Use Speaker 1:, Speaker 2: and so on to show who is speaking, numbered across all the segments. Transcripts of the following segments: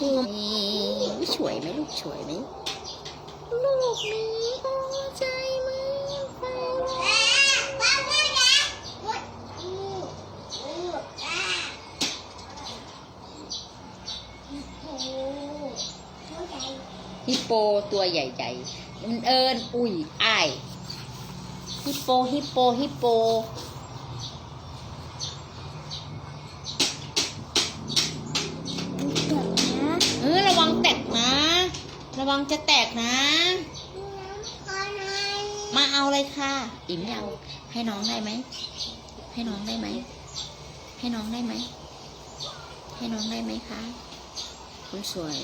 Speaker 1: นี่สวยไหมลูกสวยไหมลูกนี้พอใจไหมไฟฮิปโปตัวใหญ่ๆมันเอิญอุ้ยอ้ายฮิปโปฮิปโปฮิปโป ระวังจะแตกนะ มาเอาเลยค่ะ อิ่มไม่เอา ให้น้องได้ไหม ให้น้องได้ไหม ให้น้องได้ไหม ให้น้องได้ไหมคะ คนสวย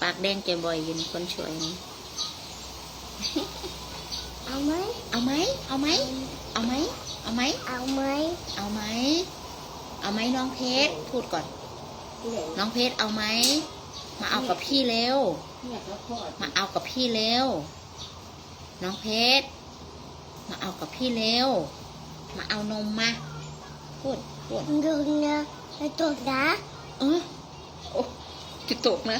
Speaker 1: ปากแดงเจบ่อยยินคนสวย
Speaker 2: เอาไหม
Speaker 1: เอาไหม เอาไหม เอาไหม เอาไหม
Speaker 2: เอาไหม
Speaker 1: เอาไหม เอาไหมน้องเพชร พูดก่อน น้องเพชรเอาไหม มาเอากับพี่เร็วมาเอากับพี่เร็ว น้องเพชร มาเอากับพี่เร็ว มาเอานมมาพูดพูด
Speaker 2: ดูนะไปตกนะ
Speaker 1: เออโอ้จะตกนะ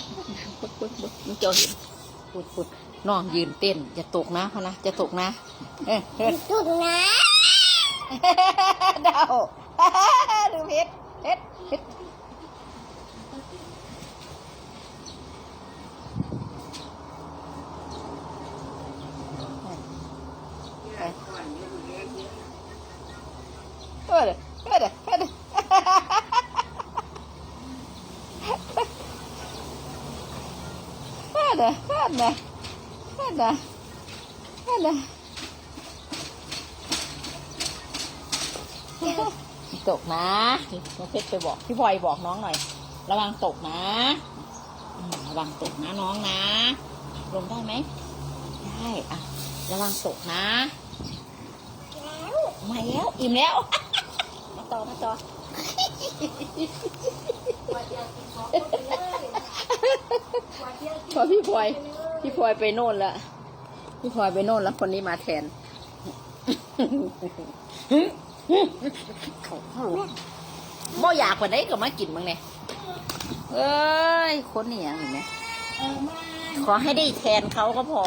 Speaker 1: ปุ๊บปุ๊บปุ๊บมันเจะเห็นพูดพูดน้องยืนเต้นอย่าตกนะเขานะจะตกนะเอ้ยเฮ้ย
Speaker 2: ตกนะ
Speaker 1: เดาดูเพชรเพชรเพชร เออเด้อเออเด้อเออเด้อเออเด้อเออเด้อเออเด้อเออเด้อตกนะน้องเพชรไปบอก พี่พลอยบอกน้องหน่อย ระวังตกนะ ระวังตกนะน้องนะ ลงได้ไหม ได้อะระวังตกนะ
Speaker 2: แล้ว
Speaker 1: มาแล้ว อิ่มแล้ว มาต่อมาต่อพอพี่พลอยพี่พลอยไปโน่นละพี่พลอยไปโน่นแล้วคนนี้มาแทนเขาเขาบ่อยากกว่าได้ก็มากินมึงเนี่ยเอ้ย คนนี่ยังเห็นไหมขอให้ได้แทนเขาก็พอ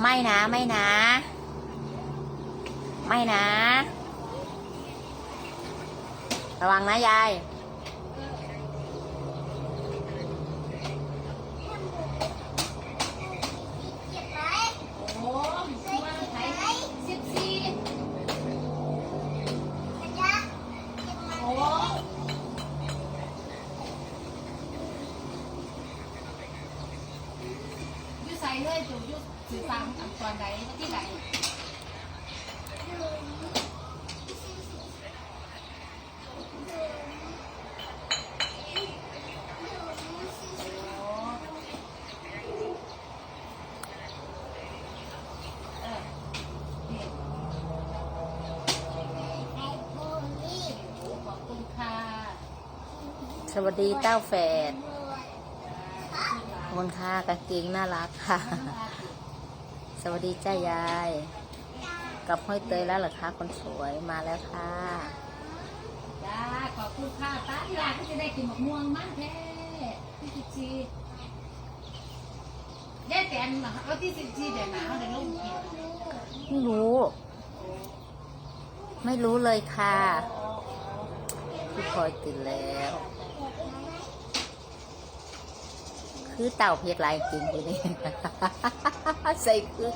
Speaker 1: ไม่นะ ไม่นะ ไม่นะ ระวังนะยาย
Speaker 3: อยู่ใส่เลยจุอยู่สื่อสารอันตอนใดที่ใด ขอบคุณค่ะ
Speaker 1: สวัสดีเต้าแฝดขอบคุณค่ะกางเกงน่ารักค่ะ สวัสดีจ้ายาย กับห้อยเตยแล้วเหรอคะคนสวยมาแล้วค่ะ
Speaker 3: จ้าขอบคุณค่ะตาที่ร้านก็จะได้กินมะม่วงมันแท้ที่สิบสี่แย่แต่นเหรอแล้วที่สิบสี่เดี๋ยวหนาวเดี๋ยวลงกิน
Speaker 1: ไม่รู้ ไม่รู้เลยค่ะพี่พลอยตื่นแล้ว คือเต่าเพียกลายจริงอยู่นี่ใส่คือ